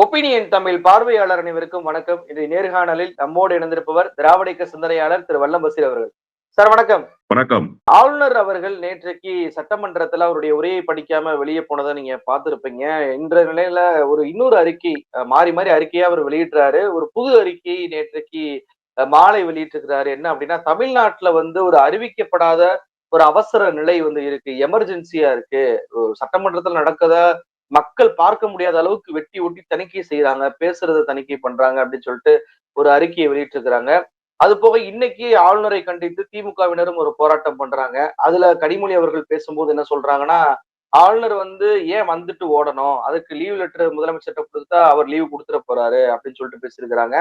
Opinion Tamil பார்வையாளர் அனைவருக்கும் வணக்கம். இன்றைய நேர்காணலில் நம்மோடு இணைந்திருப்பவர் திராவிடக்க சிந்தனையாளர் திரு வல்லம் பசீர் அவர்கள். சார் வணக்கம். வணக்கம். ஆளுநர் அவர்கள் நேற்றைக்கு சட்டமன்றத்துல அவருடைய உரையை படிக்காம வெளியே போனதை நீங்க பார்த்திருப்பீங்க. இன்ற நிலையில ஒரு இன்னொரு அறிக்கை மாறி மாறி அறிக்கையா அவர் வெளியிட்டாரு ஒரு புது அறிக்கை நேற்றைக்கு மாலை வெளியிட்டிருக்கிறாரு. என்ன அப்படின்னா தமிழ்நாட்டுல வந்து ஒரு அறிவிக்கப்படாத ஒரு அவசர நிலை வந்து இருக்கு. எமர்ஜென்சியா இருக்கு. சட்டமன்றத்துல நடக்கத மக்கள் பார்க்க முடியாத அளவுக்கு வெட்டி ஒட்டி தணிக்கை செய்யறாங்க பேசுறத தணிக்கை பண்றாங்க அப்படின்னு சொல்லிட்டு ஒரு அறிக்கையை வெளியிட்டிருக்கிறாங்க. அது போக இன்னைக்கு ஆளுநரை கண்டித்து திமுகவினரும் ஒரு போராட்டம் பண்றாங்க. அதுல கனிமொழி அவர்கள் பேசும்போது என்ன சொல்றாங்கன்னா ஆளுநர் வந்து ஏன் வந்துட்டு ஓடணும்? அதுக்கு லீவ் லெட்டர் முதலமைச்சர்கிட்ட கொடுத்தா அவர் லீவ் கொடுத்துட போறாரு அப்படின்னு சொல்லிட்டு பேசியிருக்கிறாங்க.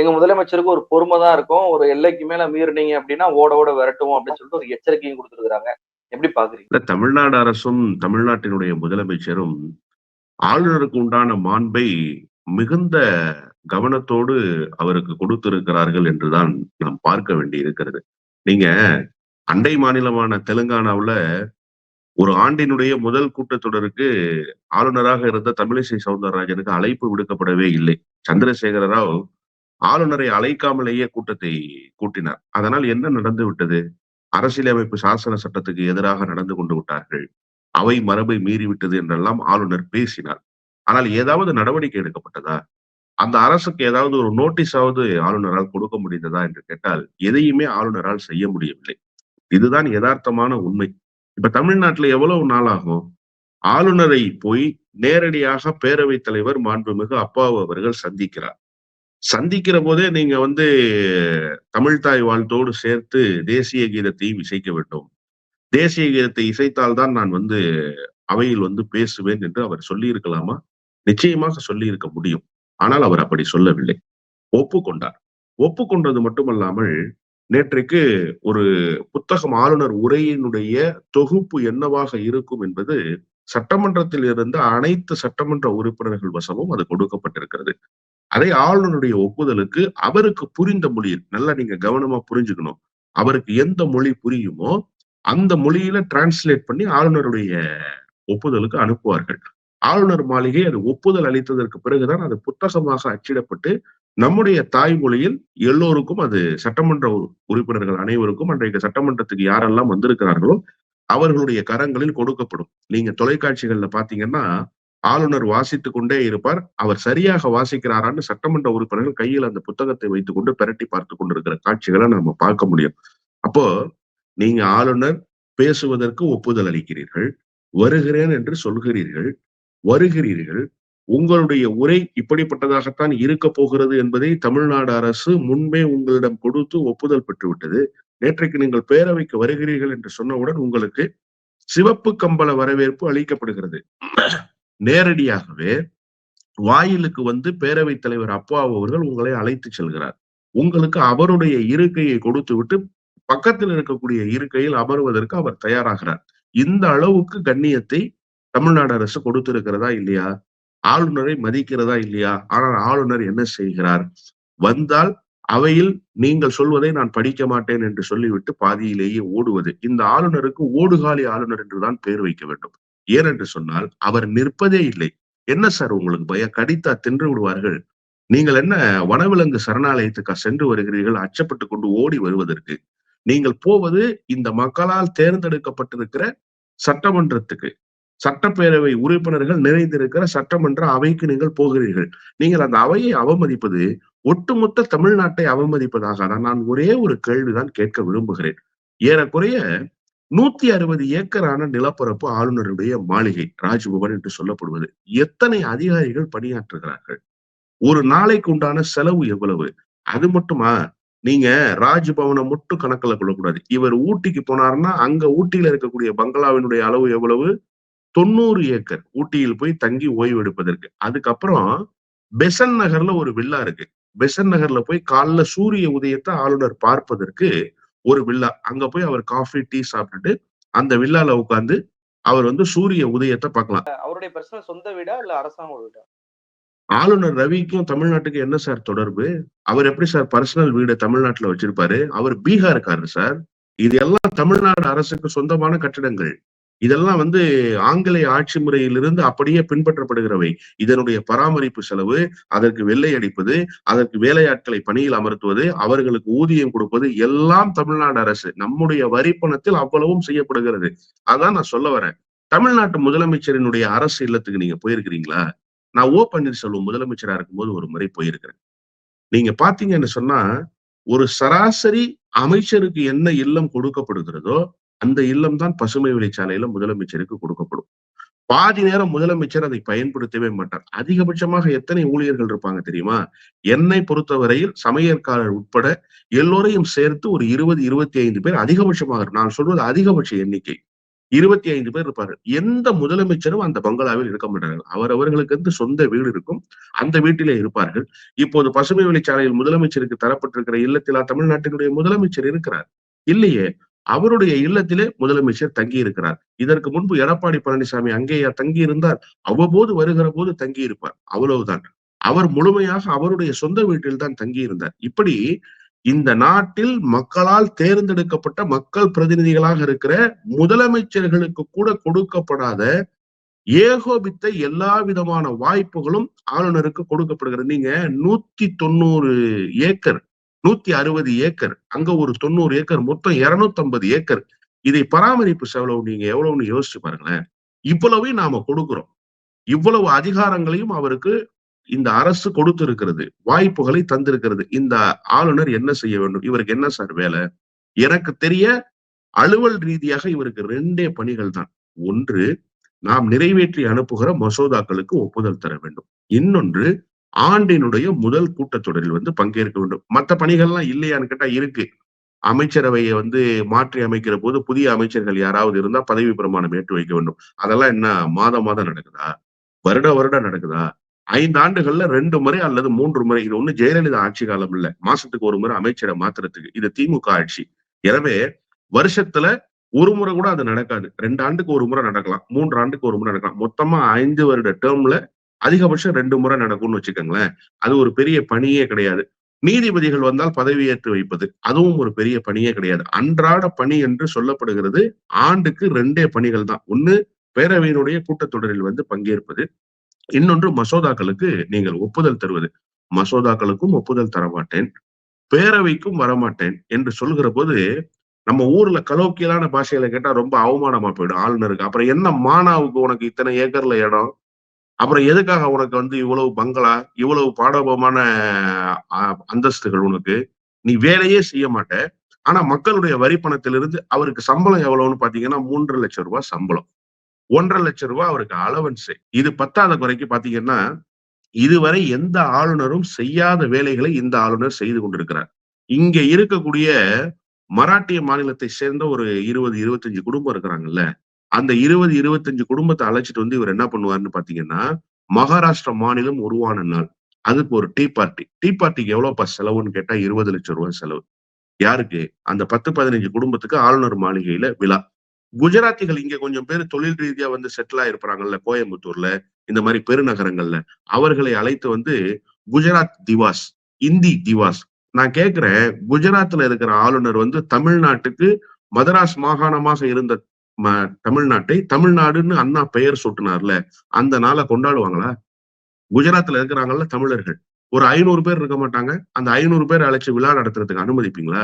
எங்க முதலமைச்சருக்கு ஒரு பொறுமை தான் இருக்கும். ஒரு எல்லைக்கு மேல மீறினீங்க அப்படின்னா ஓட ஓட விரட்டுவோம் அப்படின்னு சொல்லிட்டு ஒரு எச்சரிக்கையும் கொடுத்துருக்காங்க எப்படி பாக்குறீங்க? தமிழ்நாடு அரசும் தமிழ்நாட்டினுடைய முதலமைச்சரும் ஆளுநருக்கு உண்டான மாண்பை மிகுந்த கவனத்தோடு அவருக்கு கொடுத்திருக்கிறார்கள் என்றுதான் நாம் பார்க்க வேண்டி இருக்கிறது நீங்க அண்டை மாநிலமான தெலுங்கானாவுல ஒரு ஆண்டினுடைய முதல் கூட்டத்தொடருக்கு ஆளுநராக இருந்த தமிழிசை சவுந்தரராஜனுக்கு அழைப்பு விடுக்கப்படவே இல்லை. சந்திரசேகர ராவ் ஆளுநரை அழைக்காமலேயே கூட்டத்தை கூட்டினார். அதனால் என்ன நடந்து விட்டது அரசியலமைப்பு சாசன சட்டத்துக்கு எதிராக நடந்து கொண்டு விட்டார்கள். அவை மரபை மீறிவிட்டது என்றெல்லாம் ஆளுநர் பேசினார். ஆனால் ஏதாவது நடவடிக்கை எடுக்கப்பட்டதா? அந்த அரசுக்கு ஏதாவது ஒரு நோட்டீஸாவது ஆளுநரால் கொடுக்க முடிந்ததா என்று கேட்டால் எதையுமே ஆளுநரால் செய்ய முடியவில்லை. இதுதான் யதார்த்தமான உண்மை. இப்ப தமிழ்நாட்டுல எவ்வளவு நாள் ஆகும் ஆளுநரை போய் நேரடியாக பேரவைத் தலைவர் மாண்புமிகு அப்பாவு அவர்கள் சந்திக்கிறார். சந்திக்கிற போதே நீங்க வந்து தமிழ்தாய் வாழ்த்தோடு சேர்த்து தேசிய கீதத்தையும் இசைக்க வேண்டும். தேசிய கீதத்தை இசைத்தால்தான் நான் வந்து அவையில் வந்து பேசுவேன் என்று அவர் சொல்லி இருக்கலாமா நிச்சயமாக சொல்லி இருக்க முடியும். ஆனால் அவர் அப்படி சொல்லவில்லை. ஒப்புக்கொண்டார். ஒப்புக்கொண்டது மட்டுமல்லாமல் நேற்றைக்கு ஒரு புத்தகம் ஆளுநர் உரையினுடைய தொகுப்பு என்னவாக இருக்கும் என்பது சட்டமன்றத்தில் இருந்த அனைத்து சட்டமன்ற உறுப்பினர்கள் வசமும் அது கொடுக்கப்பட்டிருக்கிறது. அதை ஆளுநருடைய ஒப்புதலுக்கு அவருக்கு புரிந்த மொழியில் நல்லா நீங்க கவனமா புரிஞ்சுக்கணும். அவருக்கு எந்த மொழி புரியுமோ அந்த மொழியில டிரான்ஸ்லேட் பண்ணி ஆளுநருடைய ஒப்புதலுக்கு அனுப்புவார்கள். ஆளுநர் மாளிகை அது ஒப்புதல் அளித்ததற்கு பிறகுதான் அது புத்தகமாக அச்சிடப்பட்டு நம்முடைய தாய்மொழியில் எல்லோருக்கும் அது சட்டமன்ற உறுப்பினர்கள் அனைவருக்கும் அன்றைக்கு சட்டமன்றத்துக்கு யாரெல்லாம் வந்திருக்கிறார்களோ அவர்களுடைய கரங்களில் கொடுக்கப்படும். நீங்க தொலைக்காட்சிகள்ல பாத்தீங்கன்னா ஆளுநர் வாசித்து கொண்டே இருப்பார். அவர் சரியாக வாசிக்கிறாரான்னு சட்டமன்ற உறுப்பினர்கள் கையில் அந்த புத்தகத்தை வைத்துக் கொண்டு பிரட்டி பார்த்து கொண்டிருக்கிற காட்சிகளை நம்ம பார்க்க முடியும். அப்போ நீங்க ஆளுநர் பேசுவதற்கு ஒப்புதல் அளிக்கிறீர்கள் வருகிறேன் என்று சொல்கிறீர்கள் வருகிறீர்கள். உங்களுடைய உரை இப்படிப்பட்டதாகத்தான் இருக்க போகிறது என்பதை தமிழ்நாடு அரசு முன்பே உங்களிடம் கொடுத்து ஒப்புதல் பெற்றுவிட்டது. நேற்றைக்கு நீங்கள் பேரவைக்கு வருகிறீர்கள் என்று சொன்னவுடன் உங்களுக்கு சிவப்பு கம்பள வரவேற்பு அளிக்கப்படுகிறது. நேரடியாகவே வாயிலுக்கு வந்து பேரவைத் தலைவர் அப்பா அவர்கள் உங்களை அழைத்து செல்கிறார். உங்களுக்கு அவருடைய இருக்கையை கொடுத்து விட்டு பக்கத்தில் இருக்கக்கூடிய இருக்கையில் அமர்வதற்கு அவர் தயாராகிறார். இந்த அளவுக்கு கண்ணியத்தை தமிழ்நாடு அரசு கொடுத்திருக்கிறதா இல்லையா? ஆளுநரை மதிக்கிறதா இல்லையா? ஆனால் ஆளுநர் என்ன செய்கிறார்? வந்தால் அவையில் நீங்கள் சொல்வதை நான் படிக்க மாட்டேன் என்று சொல்லிவிட்டு பாதியிலேயே ஓடுவது. இந்த ஆளுநருக்கு ஓடுகாலி ஆளுநர் என்றுதான் பெயர் வைக்க வேண்டும். ஏனென்று சொன்னால் அவர் நிற்பதே இல்லை. என்ன சார் உங்களுக்கு பய கடித்தா தின்று விடுவார்கள்? நீங்கள் என்ன வனவிலங்கு சரணாலயத்துக்கா சென்று வருகிறீர்கள்? அச்சப்பட்டு கொண்டு ஓடி வருவதற்கு. நீங்கள் போவது இந்த மக்களால் தேர்ந்தெடுக்கப்பட்டிருக்கிற சட்டமன்றத்துக்கு. சட்டப்பேரவை உறுப்பினர்கள் நிறைந்திருக்கிற சட்டமன்ற அவைக்கு நீங்கள் போகிறீர்கள். நீங்கள் அந்த அவையை அவமதிப்பது ஒட்டுமொத்த தமிழ்நாட்டை அவமதிப்பதாக நான் ஒரே ஒரு கேள்விதான் கேட்க விரும்புகிறேன். ஏறக்குறைய நூத்தி அறுபது ஏக்கரான நிலப்பரப்பு ஆளுநருடைய மாளிகை ராஜ்பவன் என்று சொல்லப்படுவது. எத்தனை அதிகாரிகள் பணியாற்றுகிறார்கள்? ஒரு நாளைக்கு உண்டான செலவு எவ்வளவு? அது மட்டுமா? நீங்க ராஜ்பவனை மட்டும் கணக்கில் கொள்ளக்கூடாது. இவர் ஊட்டிக்கு போனாருன்னா அங்க ஊட்டியில இருக்கக்கூடிய பங்களாவினுடைய அளவு எவ்வளவு? தொண்ணூறு ஏக்கர். ஊட்டியில் போய் தங்கி ஓய்வு எடுப்பதற்கு. அதுக்கப்புறம் பெசன் நகர்ல ஒரு வில்லா இருக்கு. பெசன் நகர்ல போய் காலைல சூரிய உதயத்தை ஆளுநர் பார்ப்பதற்கு ஒரு வில்லா. அங்க போய் அவர் காஃபி டீ சாப்பிட்டுட்டு அந்த வில்லால உட்காந்து அவர் வந்து சூரிய உதயத்தை பார்க்கலாம். அவருடைய பர்சனல் சொந்த வீடா இல்ல அரசாங்க வீடா? ஆளுநர் ரவிக்கும் தமிழ்நாட்டுக்கு என்ன சார் தொடர்பு? அவர் எப்படி சார் பர்சனல் வீடு தமிழ்நாட்டுல வச்சிருப்பாரு? அவர் பீகார்காரர் சார். இது எல்லாம் தமிழ்நாடு அரசுக்கு சொந்தமான கட்டிடங்கள். இதெல்லாம் வந்து ஆங்கிலேய ஆட்சி முறையிலிருந்து அப்படியே பின்பற்றப்படுகிறவை. இதனுடைய பராமரிப்பு செலவு அதற்கு வெள்ளை அடிப்பது அதற்கு வேலையாட்களை பணியில் அமர்த்துவது அவர்களுக்கு ஊதியம் கொடுப்பது எல்லாம் தமிழ்நாடு அரசு. நம்முடைய வரி பணத்தில் அவ்வளவும் செய்யப்படுகிறது. அதான் நான் சொல்ல வரேன். தமிழ்நாட்டு முதலமைச்சரினுடைய அரசு இல்லத்துக்கு நீங்க போயிருக்கிறீங்களா? நான் ஓ பன்னீர்செல்வம் முதலமைச்சரா இருக்கும்போது ஒரு முறை போயிருக்கிறேன். நீங்க பாத்தீங்கன்னு சொன்னா ஒரு சராசரி அமைச்சருக்கு என்ன இல்லம் கொடுக்கப்படுகிறதோ அந்த இல்லம் தான் பசுமை வழிச்சாலையில முதலமைச்சருக்கு கொடுக்கப்படும். பாதி நேரம் முதலமைச்சர் அதை பயன்படுத்தவே மாட்டார். அதிகபட்சமாக எத்தனை ஊழியர்கள் இருப்பாங்க தெரியுமா? என்னை பொறுத்தவரையில் சமையற்காரர் உட்பட எல்லோரையும் சேர்த்து ஒரு இருபது இருபத்தி ஐந்து பேர் அதிகபட்சமாக நான் சொல்வது அதிகபட்ச எண்ணிக்கை. இருபத்தி ஐந்து பேர் இருப்பார்கள். எந்த முதலமைச்சரும் அந்த பங்களாவில் இருக்க மாட்டார்கள். அவர் அவர்களுக்கு வந்து சொந்த வீடு இருக்கும். அந்த வீட்டிலே இருப்பார்கள். இப்போது பசுமை வழிச்சாலையில் முதலமைச்சருக்கு தரப்பட்டிருக்கிற இல்லத்திலா தமிழ்நாட்டினுடைய முதலமைச்சர் இருக்கிறார். இல்லையே அவருடைய இல்லத்திலே முதலமைச்சர் தங்கி இருக்கிறார் இதற்கு முன்பு எடப்பாடி பழனிசாமி அங்கேயா தங்கி இருந்தார் அவ்வப்போது வருகிற போது தங்கி இருப்பார் அவ்வளவுதான். அவர் முழுமையாக அவருடைய சொந்த வீட்டில் தான் தங்கி இருந்தார் இப்படி இந்த நாட்டில் மக்களால் தேர்ந்தெடுக்கப்பட்ட மக்கள் பிரதிநிதிகளாக இருக்கிற முதலமைச்சர்களுக்கு கூட கொடுக்கப்படாத ஏகோபித்த எல்லா விதமான வாய்ப்புகளும் ஆளுநருக்கு கொடுக்கப்படுகிறது. நீங்க நூத்தி தொண்ணூறு ஏக்கர் நூத்தி அறுபது ஏக்கர் அங்க ஒரு தொண்ணூறு ஏக்கர் மொத்தம் இருநூத்தி ஐம்பது ஏக்கர். இதை பராமரிப்பு செலவு நீங்க எவ்வளவுன்னு யோசிச்சு பாருங்களேன். இவ்வளவையும் நாம கொடுக்கிறோம். இவ்வளவு அதிகாரங்களையும் அவருக்கு இந்த அரசு கொடுத்திருக்கிறது வாய்ப்புகளை தந்திருக்கிறது. இந்த ஆளுநர் என்ன செய்ய வேண்டும்? இவருக்கு என்ன சார் வேலை? எனக்கு தெரிய அலுவல் ரீதியாக இவருக்கு ரெண்டே பணிகள் தான். ஒன்று நாம் நிறைவேற்றி அனுப்புகிற மசோதாக்களுக்கு ஒப்புதல் தர வேண்டும். இன்னொன்று ஆண்டினுடைய முதல் கூட்டத்தொடரில் வந்து பங்கேற்க வேண்டும். மற்ற பணிகள்லாம் இல்லையான்னு கேட்டா இருக்கு. அமைச்சரவையை வந்து மாற்றி அமைக்கிற போது புதிய அமைச்சர்கள் யாராவது இருந்தா பதவி பிரமாணம் ஏற்று வைக்க வேண்டும். அதெல்லாம் என்ன மாதம் மாதம் நடக்குதா? வருட வருடம் நடக்குதா? ஐந்து ஆண்டுகள்ல ரெண்டு முறை அல்லது மூன்று முறை இது ஒண்ணு ஜெயலலிதா ஆட்சி காலம் இல்ல மாசத்துக்கு ஒரு முறை அமைச்சரை மாத்துறதுக்கு. இது திமுக ஆட்சி. எனவே வருஷத்துல ஒரு முறை கூட அது நடக்காது. ரெண்டு ஆண்டுக்கு ஒரு முறை நடக்கலாம் மூன்று ஆண்டுக்கு ஒரு முறை நடக்கலாம். மொத்தமா ஐந்து வருட டேர்ம்ல அதிகபட்சம் ரெண்டு முறை நடக்கும்னு வச்சுக்கோங்களேன். அது ஒரு பெரிய பணியே கிடையாது. நீதிபதிகள் வந்தால் பதவியேற்று வைப்பது அதுவும் ஒரு பெரிய பணியே கிடையாது. அன்றாட பணி என்று சொல்லப்படுகிறது ஆண்டுக்கு ரெண்டே பணிகள் தான். ஒண்ணு பேரவையினுடைய கூட்டத்தொடரில் வந்து பங்கேற்பது இன்னொன்று மசோதாக்களுக்கு நீங்கள் ஒப்புதல் தருவது. மசோதாக்களுக்கும் ஒப்புதல் தரமாட்டேன். பேரவைக்கும் வரமாட்டேன் என்று சொல்கிற போது நம்ம ஊர்ல கலோக்கியலான பாஷையில கேட்டா ரொம்ப அவமானமா போயிடும் ஆளுநருக்கு. அப்புறம் என்ன மானாவுக்கு உனக்கு இத்தனை ஏக்கர்ல இடம்? அப்புறம் எதுக்காக உனக்கு வந்து இவ்வளவு பங்களா இவ்வளவு பாடபமான அந்தஸ்துகள் உனக்கு? நீ வேலையே செய்ய மாட்ட. ஆனா மக்களுடைய வரி பணத்திலிருந்து அவருக்கு சம்பளம் எவ்வளவுன்னு பாத்தீங்கன்னா மூன்று லட்சம் ரூபாய் சம்பளம். ஒன்றரை லட்சம் ரூபாய் அவருக்கு அலவன்ஸ் இது பத்தாத குறைக்கு பாத்தீங்கன்னா இதுவரை எந்த ஆளுநரும் செய்யாத வேலைகளை இந்த ஆளுநர் செய்து கொண்டிருக்கிறார். இங்க இருக்கக்கூடிய மராட்டிய மாநிலத்தை சேர்ந்த ஒரு இருபது இருபத்தஞ்சு குடும்பம் இருக்கிறாங்கல்ல அந்த இருபது இருபத்தஞ்சு குடும்பத்தை அழைச்சிட்டு வந்து இவர் என்ன பண்ணுவாருன்னு பாத்தீங்கன்னா மகாராஷ்டிரா மாநிலம் உருவான நாள். அதுக்கு ஒரு டீ பார்ட்டி. டீ பார்ட்டிக்கு எவ்வளவுப்பா செலவுன்னு கேட்டா இருபது லட்சம் ரூபாய் செலவு. யாருக்கு? அந்த பத்து பதினஞ்சு குடும்பத்துக்கு ஆளுநர் மாளிகையில விழா. குஜராத்திகள் இங்க கொஞ்சம் பேர் தொழில் ரீதியா வந்து செட்டில் ஆயிருப்பாங்கல்ல கோயம்புத்தூர்ல இந்த மாதிரி பெருநகரங்கள்ல. அவர்களை அழைத்து வந்து குஜராத் திவாஸ் இந்தி திவாஸ். நான் கேக்குறேன் குஜராத்ல இருக்கிற ஆளுநர் வந்து தமிழ்நாட்டுக்கு மதராஸ் மாகாணமாக இருந்த தமிழ்நாட்டை தமிழ்நாடுன்னு அண்ணா பெயர் சூட்டினார்ல அந்த நாளை கொண்டாடுவாங்களா? குஜராத்ல இருக்கிறாங்கல்ல தமிழர்கள். ஒரு ஐநூறு பேர் இருக்க மாட்டாங்க அந்த ஐநூறு பேர் அழைச்சு விழா நடத்துறதுக்கு அனுமதிப்பீங்களா?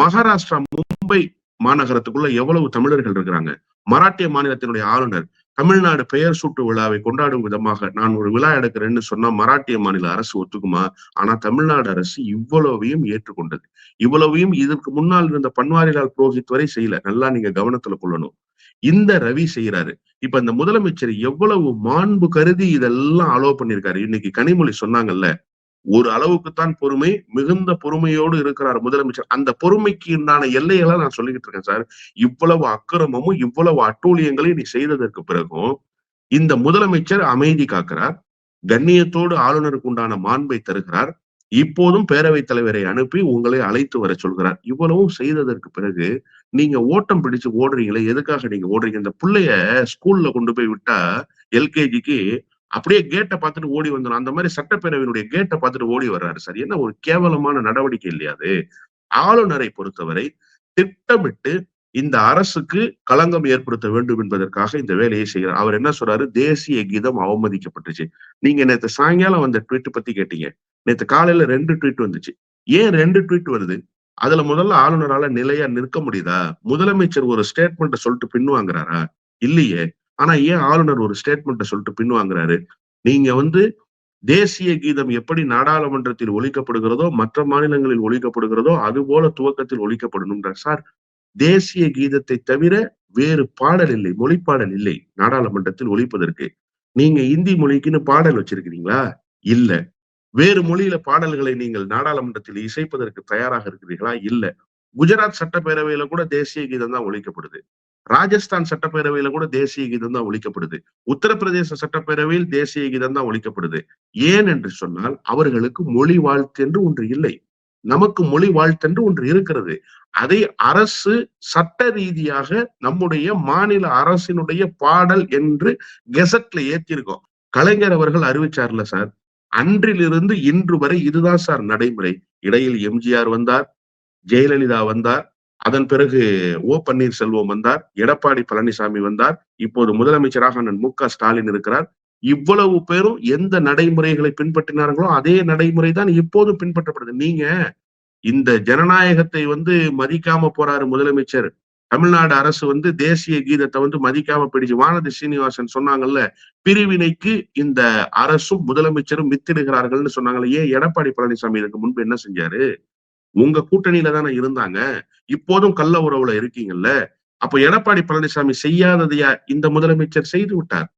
மகாராஷ்டிரா மும்பை மாநகரத்துக்குள்ள எவ்வளவு தமிழர்கள் இருக்கிறாங்க? மராட்டிய மாநிலத்தினுடைய ஆளுநர் தமிழ்நாடு பெயர் சூட்டு விழாவை கொண்டாடும் விதமாக நான் ஒரு விழா எடுக்கிறேன்னு சொன்னா மராட்டிய மாநில அரசு ஒத்துக்குமா? ஆனா தமிழ்நாடு அரசு இவ்வளவையும் ஏற்றுக்கொண்டது. இவ்வளவையும் இதற்கு முன்னால் இருந்த பன்வாரிலால் புரோஹித் வரை செய்யல. நல்லா நீங்க கவனத்துல கொள்ளணும். இந்த ரவி செய்யறாரு இப்ப இந்த முதலமைச்சர் எவ்வளவு மாண்பு கருதி இதெல்லாம் அலோவ் பண்ணிருக்காரு இன்னைக்கு கனிமொழி சொன்னாங்கல்ல ஒரு அளவுக்குத்தான் பொறுமை மிகுந்த பொறுமையோடு இருக்கிறார் முதலமைச்சர். அந்த பொறுமைக்கு உண்டான எல்லையெல்லாம் நான் சொல்லிக்கிட்டு இருக்கேன் சார். இவ்வளவு அக்கிரமமும் இவ்வளவு அட்டூழியங்களையும் நீ செய்ததற்கு பிறகும் இந்த முதலமைச்சர் அமைதி காக்கிறார் கண்ணியத்தோடு ஆளுநருக்கு உண்டான மாண்பை தருகிறார் இப்போதும் பேரவைத் தலைவரை அனுப்பி உங்களை அழைத்து வர சொல்கிறார். இவ்வளவும் செய்ததற்கு பிறகு நீங்க ஓட்டம் பிடிச்சு ஓடுறீங்களே எதுக்காக நீங்க ஓடுறீங்க? இந்த பிள்ளைய ஸ்கூல்ல கொண்டு போய் விட்டா எல்கேஜிக்கு அப்படியே கேட்டை பார்த்துட்டு ஓடி வந்துடும் அந்த மாதிரி சட்டப்பேரவையினுடைய கேட்டை பார்த்துட்டு ஓடி வர்றாரு. சார் என்ன ஒரு கேவலமான நடவடிக்கை இல்லையா அது? ஆளுநரை பொறுத்தவரை திட்டமிட்டு இந்த அரசுக்கு களங்கம் ஏற்படுத்த வேண்டும் என்பதற்காக இந்த வேலையை செய்கிறார். அவர் என்ன சொல்றாரு? தேசிய கீதம் அவமதிக்கப்பட்டுச்சு. நீங்க நேத்து சாயங்காலம் வந்த ட்வீட் பத்தி கேட்டீங்க. நேத்து காலையில ரெண்டு ட்வீட் வந்துச்சு. ஏன் ரெண்டு ட்வீட் வருது? அதுல முதல்ல ஆளுநரால நிலையா நிற்க முடியுதா? முதலமைச்சர் ஒரு ஸ்டேட்மெண்ட்டை சொல்லிட்டு பின்வாங்குறாரா? இல்லையே. ஆனா ஏன் ஆளுநர் ஒரு ஸ்டேட்மெண்ட்டை சொல்லிட்டு பின்வாங்குறாரு? நீங்க வந்து தேசிய கீதம் எப்படி நாடாளுமன்றத்தில் ஒழிக்கப்படுகிறதோ மற்ற மாநிலங்களில் ஒழிக்கப்படுகிறதோ அது போல துவக்கத்தில் ஒழிக்கப்படணும்ன்ற சார் தேசிய கீதத்தை தவிர வேறு பாடல் இல்லை மொழி பாடல் இல்லை நாடாளுமன்றத்தில் ஒழிப்பதற்கு. நீங்க இந்தி மொழிக்குன்னு பாடல் வச்சிருக்கிறீங்களா? இல்ல. வேறு மொழியில பாடல்களை நீங்கள் நாடாளுமன்றத்தில் இசைப்பதற்கு தயாராக இருக்கிறீர்களா? இல்ல. குஜராத் சட்டப்பேரவையில கூட தேசிய கீதம் தான் ஒழிக்கப்படுது. ராஜஸ்தான் சட்டப்பேரவையில கூட தேசிய கீதம் தான் ஒழிக்கப்படுது. உத்தரப்பிரதேச சட்டப்பேரவையில் தேசிய கீதம் தான் ஒழிக்கப்படுது. ஏன் என்று சொன்னால் அவர்களுக்கு மொழி வாழ்த்து என்று ஒன்று இல்லை. நமக்கு மொழி வாழ்த்தென்று ஒன்று இருக்கிறது. அதை அரசு சட்ட ரீதியாக நம்முடைய மாநில அரசினுடைய பாடல் என்று கெசட்ல ஏற்றிருக்கோம் கலைஞர் அவர்கள் அறிவிச்சார்ல சார் அன்றிலிருந்து இன்று வரை இதுதான் சார் நடைமுறை. இடையில் எம்ஜிஆர் வந்தார் ஜெயலலிதா வந்தார் அதன் பிறகு ஓ பன்னீர்செல்வம் வந்தார் எடப்பாடி பழனிசாமி வந்தார் இப்போது முதலமைச்சராக அண்ணன் மு க ஸ்டாலின் இருக்கிறார். இவ்வளவு பேரும் எந்த நடைமுறைகளை பின்பற்றினார்களோ அதே நடைமுறை தான் இப்போதும் பின்பற்றப்படுது. நீங்க இந்த ஜனநாயகத்தை வந்து மதிக்காம போறாரு முதலமைச்சர். தமிழ்நாடு அரசு வந்து தேசிய கீதத்தை வந்து மதிக்காம பிடிச்சு வானதி சீனிவாசன் சொன்னாங்கல்ல பிரிவினைக்கு இந்த அரசும் முதலமைச்சரும் வித்திடுகிறார்கள்னு சொன்னாங்கல்ல. ஏன் எடப்பாடி பழனிசாமி இதுக்கு முன்பு என்ன செஞ்சாரு? உங்க கூட்டணியில தானே இருந்தாங்க. இப்போதும் கள்ள உறவுல இருக்கீங்கல்ல. அப்ப எடப்பாடி பழனிசாமி செய்யாததையா இந்த முதலமைச்சர் செய்து விட்டார்?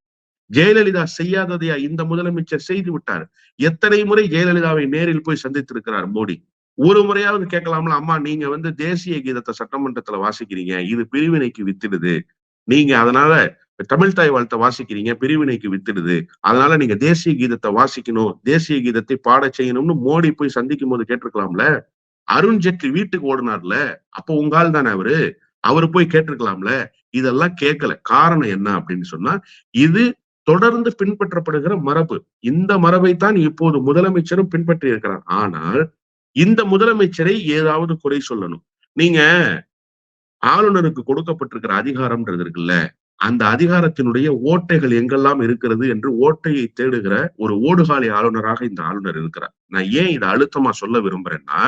ஜெயலலிதா செய்யாததையா இந்த முதலமைச்சர் செய்து விட்டார்? எத்தனை முறை ஜெயலலிதாவை நேரில் போய் சந்தித்திருக்கிறார் மோடி? ஒரு முறையாவது கேட்கலாம்ல அம்மா நீங்க வந்து தேசிய கீதத்தை சட்டமன்றத்துல வாசிக்கிறீங்க. இது பிரிவினைக்கு வித்திடுது. நீங்க அதனால தமிழ் தாய் வாழ்த்தை வாசிக்கிறீங்க பிரிவினைக்கு வித்திடுது. அதனால நீங்க தேசிய கீதத்தை வாசிக்கணும் தேசிய கீதத்தை பாட செய்யணும்னு மோடி போய் சந்திக்கும் போது கேட்டிருக்கலாம்ல? அருண் ஜெட்லி வீட்டுக்கு ஓடினார்ல அப்ப உங்கால் தானே அவரு? அவரு போய் கேட்டிருக்கலாம்ல? இதெல்லாம் கேட்கல காரணம் என்ன அப்படின்னு சொன்னா இது தொடர்ந்து பின்பற்றப்படுகிற மரபு. இந்த மரபை தான் இப்போது முதலமைச்சரும் பின்பற்றி இருக்கிறார். ஆனால் இந்த முதலமைச்சரை ஏதாவது குறை சொல்லணும். நீங்க ஆளுநருக்கு கொடுக்கப்பட்டிருக்கிற அதிகாரம்ன்றது இருக்குல்ல அந்த அதிகாரத்தினுடைய ஓட்டைகள் எங்கெல்லாம் இருக்கிறது என்று ஓட்டையை தேடுகிற ஒரு ஓடுகாலி ஆளுநராக இந்த ஆளுநர் இருக்கிறார். நான் ஏன் இதை அழுத்தமா சொல்ல விரும்புறேன்னா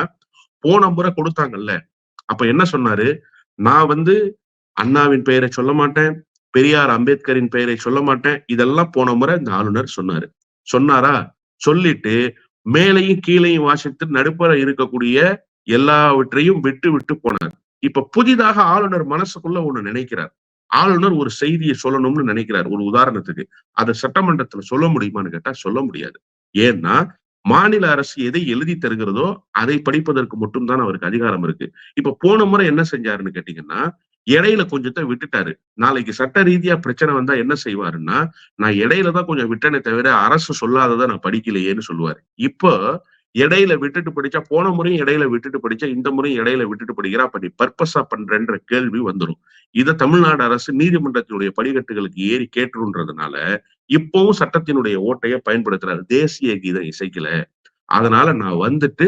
போன முறை கொடுத்தாங்கல்ல. அப்ப என்ன சொன்னாரு? நான் வந்து அண்ணாவின் பெயரை சொல்ல மாட்டேன் பெரியார் அம்பேத்கரின் பெயரை சொல்ல மாட்டேன். இதெல்லாம் போன முறை இந்த ஆளுநர் சொன்னாரு. சொன்னாரா? சொல்லிட்டு மேலையும் கீழையும் வாசித்து நடுப்புற இருக்கக்கூடிய எல்லாவற்றையும் விட்டு விட்டு போனார். இப்ப புதிதாக ஆளுநர் மனசுக்குள்ள ஒண்ணு நினைக்கிறார். ஆளுநர் ஒரு செய்தியை சொல்லணும்னு நினைக்கிறார். ஒரு உதாரணத்துக்கு. அதை சட்டமன்றத்துல சொல்ல முடியுமான்னு கேட்டா சொல்ல முடியாது. ஏன்னா மாநில அரசு எதை எழுதி தருகிறதோ அதை படிப்பதற்கு மட்டும்தான் அவருக்கு அதிகாரம் இருக்கு. இப்ப போன முறை என்ன செஞ்சாருன்னு கேட்டீங்கன்னா இடையில கொஞ்சத்தை விட்டுட்டாரு. நாளைக்கு சட்ட ரீதியா பிரச்சனை வந்தா என்ன செய்வாருன்னா நான் இடையில தான் கொஞ்சம் விட்டனே தவிர அரசு சொல்லாததை நான் படிக்கலையேன்னு சொல்லுவாரு. இப்போ இடையில விட்டுட்டு படிச்சா போன முறையும் இடையில விட்டுட்டு படிச்சா இந்த முறையும் இடையில விட்டுட்டு படிக்கிறா. அப்ப நீ பர்பஸா பண்றன்ற கேள்வி வந்துடும் இதை தமிழ்நாடு அரசு நீதிமன்றத்தினுடைய படிக்கட்டுகளுக்கு ஏறி கேட்டுன்றதுனால இப்பவும் சட்டத்தினுடைய ஓட்டையை பயன்படுத்துறாரு. தேசிய கீதம் இசைக்கல. அதனால நான் வந்துட்டு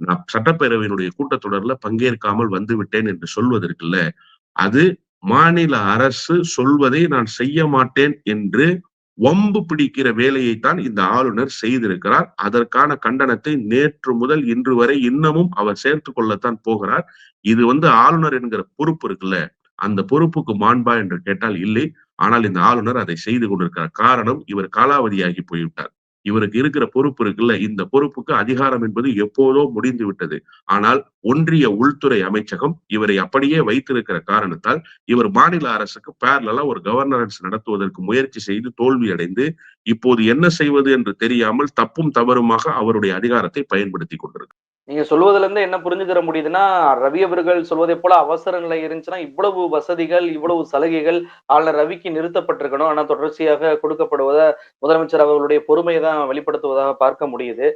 நான் சட்டப்பேரவையினுடைய கூட்டத்தொடர்ல பங்கேற்காமல் வந்து விட்டேன் என்று சொல்வதற்குல்ல. அது மாநில அரசு சொல்வதை நான் செய்ய மாட்டேன் என்று வம்பு பிடிக்கிற வேலையைத்தான் இந்த ஆளுநர் செய்திருக்கிறார். அதற்கான கண்டனத்தை நேற்று முதல் இன்று வரை இன்னமும் அவர் சேர்த்து கொள்ளத்தான் போகிறார். இது வந்து ஆளுநர் என்கிற பொறுப்பு இருக்குல்ல. அந்த பொறுப்புக்கு மாண்பா என்று கேட்டால் இல்லை. ஆனால் இந்த ஆளுநர் அதை செய்து கொண்டிருக்கிறார். காரணம் இவர் காலாவதியாகி போய்விட்டார். இவருக்கு இருக்கிற பொறுப்பு இருக்குல்ல இந்த பொறுப்புக்கு அதிகாரம் என்பது எப்போதோ முடிந்து விட்டது. ஆனால் ஒன்றிய உள்துறை அமைச்சகம் இவரை அப்படியே வைத்திருக்கிற காரணத்தால் இவர் மாநில அரசுக்கு பேரலா ஒரு கவர்னன்ஸ் நடத்துவதற்கு முயற்சி செய்து தோல்வி அடைந்து இப்போது என்ன செய்வது என்று தெரியாமல் தப்பும் தவறுமாக அவருடைய அதிகாரத்தை பயன்படுத்தி கொண்டிருக்கிறார். நீங்க சொல்வதுல இருந்து என்ன புரிஞ்சுக்கிற முடியுதுன்னா ரவி அவர்கள் சொல்வதை போல அவசர நிலை இருந்துச்சுன்னா இவ்வளவு வசதிகள் இவ்வளவு சலுகைகள் ஆளுநர் ரவிக்கு நிறுத்தப்பட்டிருக்கணும். ஆனா தொடர்ச்சியாக கொடுக்கப்படுவதை முதலமைச்சர் அவர்களுடைய பொறுமையை தான் வெளிப்படுத்துவதாக பார்க்க முடியுது.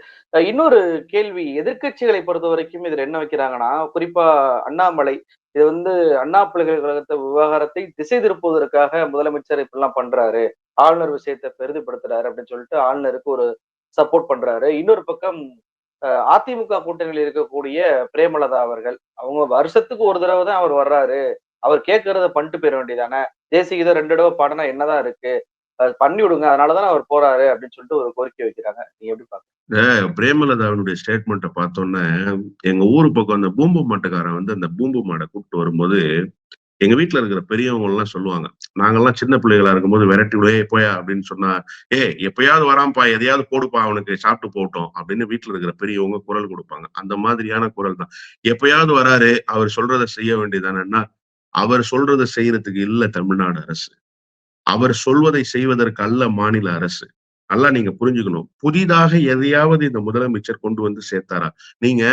இன்னொரு கேள்வி எதிர்கட்சிகளை பொறுத்த வரைக்கும் இதுல என்ன வைக்கிறாங்கன்னா குறிப்பா அண்ணாமலை இது வந்து அண்ணா பல்கலைக்கழகத்தை விவகாரத்தை திசை திருப்புவதற்காக முதலமைச்சர் இப்படிலாம் பண்றாரு. ஆளுநர் விஷயத்தை பெரிதுபடுத்துறாரு அப்படின்னு சொல்லிட்டு ஆளுநருக்கு ஒரு சப்போர்ட் பண்றாரு. இன்னொரு பக்கம் அதிமுக கூட்டணியில் இருக்கக்கூடிய பிரேமலதா அவர்கள் அவங்க வருஷத்துக்கு ஒரு தடவை தான் அவர் வர்றாரு. அவர் கேட்கறத பண்ணிட்டு போயிட வேண்டியதானே? தேசிய கீதம் ரெண்டு தடவை பாடினா என்னதான் இருக்கு? பண்ணி விடுங்க அதனாலதான் அவர் போறாரு அப்படின்னு சொல்லிட்டு ஒரு கோரிக்கை வைக்கிறாங்க. நீங்க எப்படி பாக்க பிரேமலதாவினுடைய ஸ்டேட்மெண்ட்டை பார்த்தோன்னே எங்க ஊரு பக்கம் அந்த பூம்பு மாட்டுக்காரன் வந்து அந்த பூம்பு மாடை கூப்பிட்டு வரும்போது எங்க வீட்டுல இருக்கிற பெரியவங்க எல்லாம் சொல்லுவாங்க நாங்கெல்லாம் சின்ன பிள்ளைகளா இருக்கும்போது விரட்டி விடே போயா அப்படின்னு சொன்னா ஏ எப்பயாவது வராம்பா எதையாவது போடுப்பா அவனுக்கு சாப்பிட்டு போட்டோம் அப்படின்னு வீட்டுல இருக்கிற பெரியவங்க குரல் கொடுப்பாங்க. அந்த மாதிரியான குரல் தான். எப்பயாவது வராரு அவர் சொல்றதை செய்ய வேண்டியதானன்னா அவர் சொல்றதை செய்யறதுக்கு இல்ல தமிழ்நாடு அரசு. அவர் சொல்வதை செய்வதற்கு அல்ல மாநில அரசு. நல்லா நீங்க புரிஞ்சுக்கணும். புதிதாக எதையாவது இந்த முதலமைச்சர் கொண்டு வந்து சேர்த்தாரா? நீங்க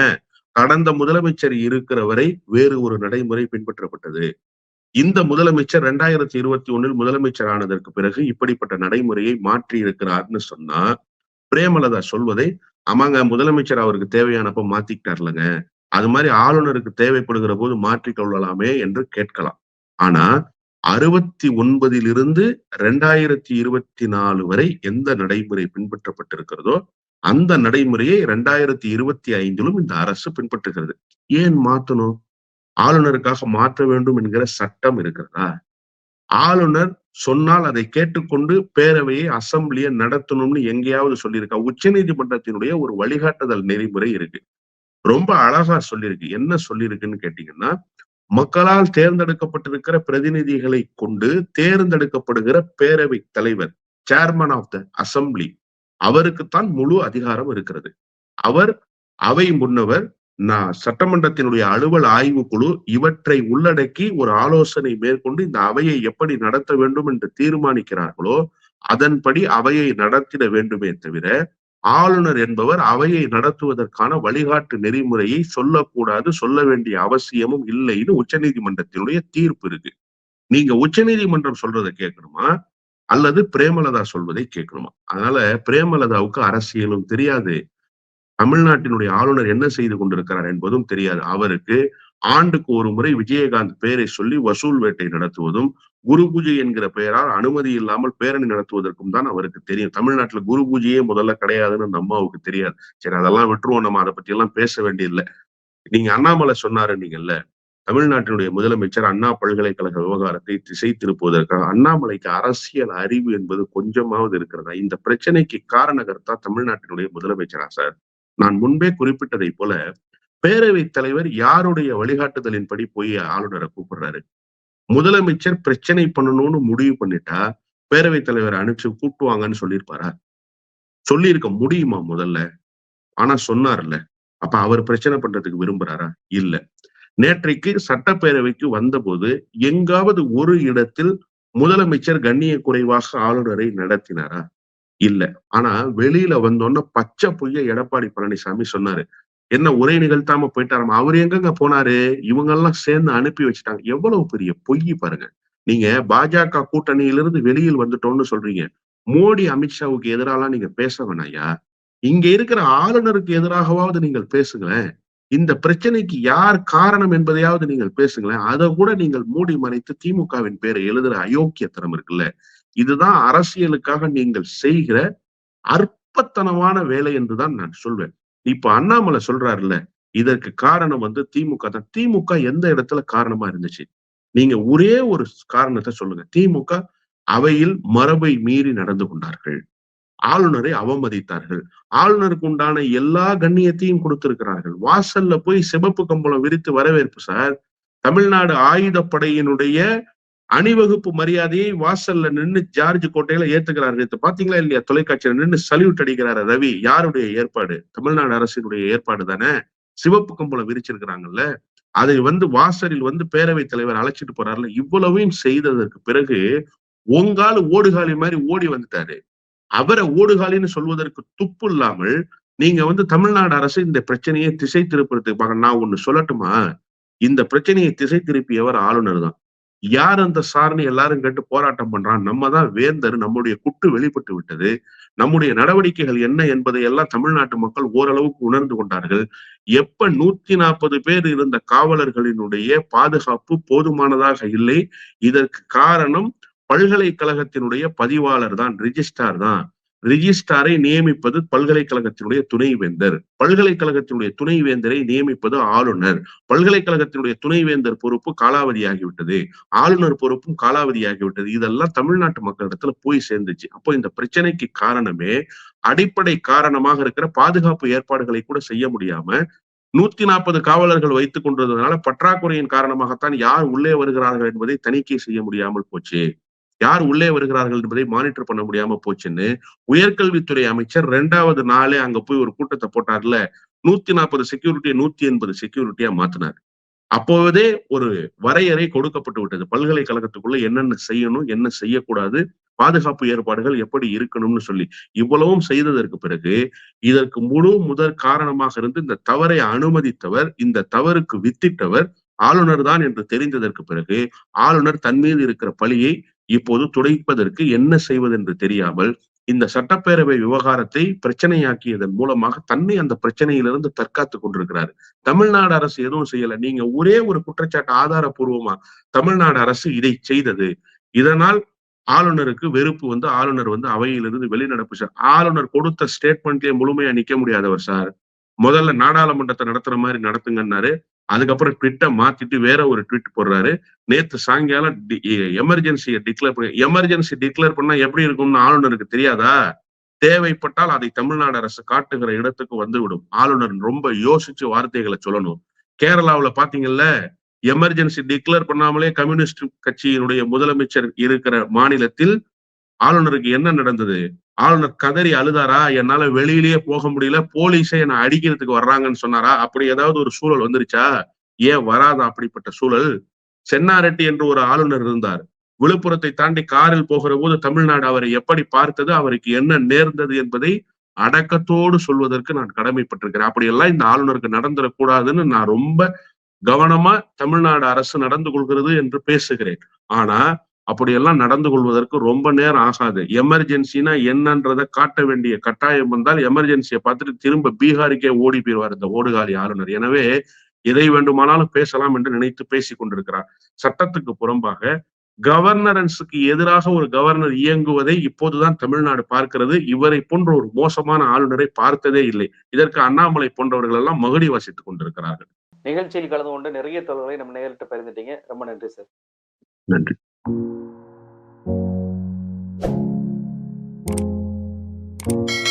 கடந்த முதலமைச்சர் இருக்கிற வரை வேறு ஒரு நடைமுறை பின்பற்றப்பட்டது. இந்த முதலமைச்சர் ரெண்டாயிரத்தி இருபத்தி ஒண்ணில் முதலமைச்சர் ஆனதற்கு பிறகு இப்படிப்பட்ட நடைமுறையை மாற்றி இருக்கிறார்னு சொன்னா பிரேமலதா சொல்வதை ஆமாங்க முதலமைச்சர் அவருக்கு தேவையானப்ப மாத்திக்கிட்டார்லங்க. அது மாதிரி ஆளுநருக்கு தேவைப்படுகிற போது மாற்றிக் கொள்ளலாமே என்று கேட்கலாம். ஆனா அறுபத்தி ஒன்பதிலிருந்து ரெண்டாயிரத்தி இருபத்தி நாலு வரை எந்த நடைமுறை பின்பற்றப்பட்டிருக்கிறதோ அந்த நடைமுறையை ரெண்டாயிரத்தி இருபத்தி ஐந்திலும் இந்த அரசு பின்பற்றுகிறது. ஏன் மாத்தணும்? ஆளுநருக்காக மாற்ற வேண்டும் என்கிற சட்டம் இருக்கிறதா? ஆளுநர் சொன்னால் அதை கேட்டுக்கொண்டு பேரவையை அசம்பிளியை நடத்தணும்னு எங்கேயாவது சொல்லியிருக்கா? உச்ச நீதிமன்றத்தினுடைய ஒரு வழிகாட்டுதல் நெறிமுறை இருக்கு. ரொம்ப அழகா சொல்லியிருக்கு. என்ன சொல்லியிருக்குன்னு கேட்டீங்கன்னா மக்களால் தேர்ந்தெடுக்கப்பட்டிருக்கிற பிரதிநிதிகளை கொண்டு தேர்ந்தெடுக்கப்படுகிற பேரவை தலைவர் சேர்மன் ஆஃப் த அசம்பிளி அவருக்குத்தான் முழு அதிகாரம் இருக்கிறது. அவர் அவை முன்னவர் நான் சட்டமன்றத்தினுடைய அலுவல் ஆய்வு குழு இவற்றை உள்ளடக்கி ஒரு ஆலோசனை மேற்கொண்டு இந்த அவையை எப்படி நடத்த வேண்டும் என்று தீர்மானிக்கிறார்களோ அதன்படி அவையை நடத்திட வேண்டுமே தவிர ஆளுநர் என்பவர் அவையை நடத்துவதற்கான வழிகாட்டு நெறிமுறையை சொல்லக்கூடாது சொல்ல வேண்டிய அவசியமும் இல்லைன்னு உச்சநீதிமன்றத்தினுடைய தீர்ப்பு இருக்கு. நீங்க உச்சநீதிமன்றம் சொல்றதை கேட்கணுமா? அல்லது பிரேமலதா சொல்வதை கேட்கணுமா? அதனால பிரேமலதாவுக்கு அரசியலும் தெரியாது. தமிழ்நாட்டினுடைய ஆளுநர் என்ன செய்து கொண்டிருக்கிறார் என்பதும் தெரியாது. அவருக்கு ஆண்டுக்கு ஒரு முறை விஜயகாந்த் பெயரை சொல்லி வசூல் வேட்டை நடத்துவதும் குரு பூஜை என்கிற பெயரால் அனுமதி இல்லாமல் பேரணி நடத்துவதற்கும் தான் அவருக்கு தெரியும். தமிழ்நாட்டுல குரு பூஜையே முதல்ல கிடையாதுன்னு அந்த அம்மாவுக்கு தெரியாது. சரி அதெல்லாம் விட்டுருவோம். நம்ம அதை பத்தி எல்லாம் பேச வேண்டியதில்லை. நீங்க அண்ணாமலை சொன்னாரு நீங்கல்ல தமிழ்நாட்டினுடைய முதலமைச்சர் அண்ணா பல்கலைக்கழக விவகாரத்தை திசை திருப்புவதற்காக அண்ணாமலைக்கு அரசியல் அறிவு என்பது கொஞ்சமாவது இருக்கிறதா? இந்த பிரச்சனைக்கு காரணகர்த்தா தமிழ்நாட்டினுடைய முதலமைச்சரா சார்? நான் முன்பே குறிப்பிட்டதை போல பேரவைத் தலைவர் யாருடைய வழிகாட்டுதலின்படி போய் ஆளுநரை கூப்பிடுறாரு? முதலமைச்சர் பிரச்சனை பண்ணணும்னு முடிவு பண்ணிட்டா பேரவைத் தலைவர் அனுப்பிச்சு கூட்டுவாங்கன்னு சொல்லியிருப்பாரா? சொல்லியிருக்க முடியுமா முதல்ல? ஆனா சொன்னார்ல. அப்ப அவர் பிரச்சனை பண்றதுக்கு விரும்புறாரா? இல்ல. நேற்றைக்கு சட்டப்பேரவைக்கு வந்தபோது எங்காவது ஒரு இடத்தில் முதலமைச்சர் கண்ணிய குறைவாக ஆளுநரை நடத்தினாரா? இல்ல. ஆனா வெளியில வந்தோன்னா பச்சை பொய்ய எடப்பாடி பழனிசாமி சொன்னாரு. என்ன உரை நிகழ்த்தாம போயிட்டாராம்? அவர் எங்கங்க போனாரு? இவங்க எல்லாம் சேர்ந்து அனுப்பி வச்சுட்டாங்க. எவ்வளவு பெரிய பொய் பாருங்க. நீங்க பாஜக கூட்டணியிலிருந்து வெளியில் வந்துட்டோம்னு சொல்றீங்க. மோடி அமித்ஷாவுக்கு எதிராலாம் நீங்க பேச வேணாயா இங்க இருக்கிற ஆளுநருக்கு எதிராகவாவது நீங்கள் பேசுங்களேன். இந்த பிரச்சனைக்கு யார் காரணம் என்பதையாவது நீங்கள் பேசுங்களேன். அதை கூட நீங்கள் மூடி மறைத்து திமுகவின் பேரை எழுதுற அயோக்கிய அயோக்கியத்தனம் இருக்குல்ல. இதுதான் அரசியலுக்காக நீங்கள் செய்கிற அற்பத்தனமான வேலை என்றுதான் நான் சொல்வேன். இப்ப அண்ணாமலை சொல்றாருல்ல இதற்கு காரணம் வந்து திமுக தான். திமுக எந்த இடத்துல காரணமா இருந்துச்சு? நீங்க ஒரே ஒரு காரணத்தை சொல்லுங்க. திமுக அவையில் மரபை மீறி நடந்து கொண்டார்கள். ஆளுநரை அவமதித்தார்கள். ஆளுநருக்கு உண்டான எல்லா கண்ணியத்தையும் கொடுத்திருக்கிறார்கள். வாசல்ல போய் சிவப்பு கம்பளம் விரித்து வரவேற்பு சார். தமிழ்நாடு ஆயுதப்படையினுடைய அணிவகுப்பு மரியாதையை வாசல்ல நின்று ஜார்ஜ் கோட்டையில ஏத்துக்கிறாரு நேற்று பாத்தீங்களா இல்லையா? தொலைக்காட்சியில நின்று சல்யூட் அடிக்கிறாரு ரவி. யாருடைய ஏற்பாடு? தமிழ்நாடு அரசினுடைய ஏற்பாடு தானே? சிவப்பு கம்பளம் விரிச்சிருக்கிறாங்கல்ல. அதை வந்து வாசலில் வந்து பேரவைத் தலைவர் அழைச்சிட்டு போறாருல. இவ்வளவையும் செய்ததற்கு பிறகு உங்கால ஓடுகாலி மாதிரி ஓடி வந்துட்டாரு. அவரை ஓடுகாலின்னு சொல்வதற்கு துப்பு இல்லாமல் நீங்க வந்து தமிழ்நாடு அரசு இந்த பிரச்சனையை திசை திருப்புறதுக்கு பாக்க நான் ஒண்ணு சொல்லட்டுமா? இந்த பிரச்சனையை திசை திருப்பியவர் ஆளுநர் தான். யார் அந்த சார்னு எல்லாரும் கேட்டு போராட்டம் பண்றான். நம்ம தான் வேந்தர் நம்முடைய குட்டு வெளிப்பட்டு விட்டது. நம்முடைய நடவடிக்கைகள் என்ன என்பதை எல்லாம் தமிழ்நாட்டு மக்கள் ஓரளவுக்கு உணர்ந்து கொண்டார்கள். எப்ப நூத்தி நாற்பது பேர் இருந்த காவலர்களினுடைய பாதுகாப்பு போதுமானதாக இல்லை. இதற்கு காரணம் பல்கலைக்கழகத்தினுடைய பதிவாளர் தான் ரிஜிஸ்டார் தான். ரிஜிஸ்டாரை நியமிப்பது பல்கலைக்கழகத்தினுடைய துணைவேந்தர். பல்கலைக்கழகத்தினுடைய துணைவேந்தரை நியமிப்பது ஆளுநர். பல்கலைக்கழகத்தினுடைய துணைவேந்தர் பொறுப்பு காலாவதியாகிவிட்டது. ஆளுநர் பொறுப்பும் காலாவதியாகிவிட்டது. இதெல்லாம் தமிழ்நாட்டு மக்களிடத்துல போய் சேர்ந்துச்சு. அப்போ இந்த பிரச்சனைக்கு காரணமே அடிப்படை காரணமாக இருக்கிற பாதுகாப்பு ஏற்பாடுகளை கூட செய்ய முடியாம நூத்தி நாற்பது காவலர்கள் வைத்துக் கொண்டதுனால பற்றாக்குறையின் காரணமாகத்தான் யார் உள்ளே வருகிறார்கள் என்பதை தணிக்கை செய்ய முடியாமல் போச்சு. யார் உள்ளே வருகிறார்கள் என்பதை மானிட்டர் பண்ண முடியாம போச்சுன்னு உயர்கல்வித்துறை அமைச்சர் ரெண்டாவது நாளே அங்க போய் ஒரு கூட்டத்தை போட்டார்ல. நூத்தி நாற்பது செக்யூரிட்டியை நூத்தி எண்பது செக்யூரிட்டியா மாத்தினார். அப்போதே ஒரு வரையறை கொடுக்கப்பட்டு விட்டது. பல்கலைக்கழகத்துக்குள்ள என்னென்ன செய்யணும் என்ன செய்யக்கூடாது பாதுகாப்பு ஏற்பாடுகள் எப்படி இருக்கணும்னு சொல்லி. இவ்வளவும் செய்ததற்கு பிறகு இதற்கு முழு முதற் காரணமாக இருந்து இந்த தவறை அனுமதித்தவர் இந்த தவறுக்கு வித்திட்டவர் ஆளுநர் தான் என்று தெரிந்ததற்கு பிறகு ஆளுநர் தன் மீது இருக்கிற பழியை இப்போது துடைப்பதற்கு என்ன செய்வது என்று தெரியாமல் இந்த சட்டப்பேரவை விவகாரத்தை பிரச்சனையாக்கியதன் மூலமாக தன்னை அந்த பிரச்சனையிலிருந்து தற்காத்துக் கொண்டிருக்கிறாரு. தமிழ்நாடு அரசு எதுவும் செய்யல. நீங்க ஒரே ஒரு குற்றச்சாட்டு ஆதாரப்பூர்வமா தமிழ்நாடு அரசு இதை செய்தது. இதனால் ஆளுநருக்கு வெறுப்பு வந்து ஆளுநர் வந்து அவையிலிருந்து வெளிநடப்பு சார். ஆளுநர் கொடுத்த ஸ்டேட்மெண்ட்லயே முழுமையா நிக்க முடியாதவர் சார். முதல்ல நாடாளுமன்றத்தை நடத்துற மாதிரி நடத்துங்கன்னாரு. அதுக்கப்புறம் ட்விட்டை மாத்திட்டு வேற ஒரு ட்விட் போடுறாரு. நேத்து சாயங்காலம் எமர்ஜென்சியை டிக்ளேர் பண்ணி எமர்ஜென்சி டிக்ளேர் பண்ணா எப்படி இருக்கும்னு ஆளுநருக்கு தெரியாதா? தேவைப்பட்டால் அதை தமிழ்நாடு அரசு காட்டுகிற இடத்துக்கு வந்துவிடும். ஆளுநர் ரொம்ப யோசிச்சு வார்த்தைகளை சொல்லணும். கேரளாவில் பாத்தீங்கல்ல எமர்ஜென்சி டிக்ளேர் பண்ணாமலே கம்யூனிஸ்ட் கட்சியினுடைய முதலமைச்சர் இருக்கிற மாநிலத்தில் ஆளுநருக்கு என்ன நடந்தது? ஆளுநர் கதறி அழுதாரா? என்னால வெளியிலேயே போக முடியல. போலீஸை என்ன அடிக்கிறதுக்கு வர்றாங்கன்னு சொன்னாரா? அப்படி ஏதாவது ஒரு சூழல் வந்துருச்சா? ஏன் வராதா அப்படிப்பட்ட சூழல்? சென்னாரெட்டி என்று ஒரு ஆளுநர் இருந்தார். விழுப்புரத்தை தாண்டி காரில் போகிற போது தமிழ்நாடு அவரை எப்படி பார்த்தது? அவருக்கு என்ன நேர்ந்தது என்பதை அடக்கத்தோடு சொல்வதற்கு நான் கடமைப்பட்டிருக்கிறேன். அப்படியெல்லாம் இந்த ஆளுநருக்கு நடந்துடக்கூடாதுன்னு நான் ரொம்ப கவனமா தமிழ்நாடு அரசு நடந்து கொள்கிறது என்று பேசுகிறேன். ஆனா அப்படியெல்லாம் நடந்து கொள்வதற்கு ரொம்ப நேரம் ஆகாது. எமர்ஜென்சினா என்னன்றதை காட்ட வேண்டிய கட்டாயம் வந்தால் எமர்ஜென்சியை பார்த்துட்டு திரும்ப பீகாருக்கே ஓடி போயிடுவார் இந்த ஓடுகாலி ஆளுநர். எனவே எதை வேண்டுமானாலும் பேசலாம் என்று நினைத்து பேசிக் கொண்டிருக்கிறார். சட்டத்துக்கு புறம்பாக கவர்னரன்ஸுக்கு எதிராக ஒரு கவர்னர் இயங்குவதை இப்போதுதான் தமிழ்நாடு பார்க்கிறது. இவரை போன்ற ஒரு மோசமான ஆளுநரை பார்த்ததே இல்லை. இதற்கு அண்ணாமலை போன்றவர்கள் எல்லாம் மகுடி வாசித்துக் கொண்டிருக்கிறார்கள். நிகழ்ச்சியில் கலந்து கொண்டு நிறைய தகவல்களை நம்ம நேரிட்டு பகிர்ந்துட்டீங்க. ரொம்ப நன்றி சார். நன்றி. thank you.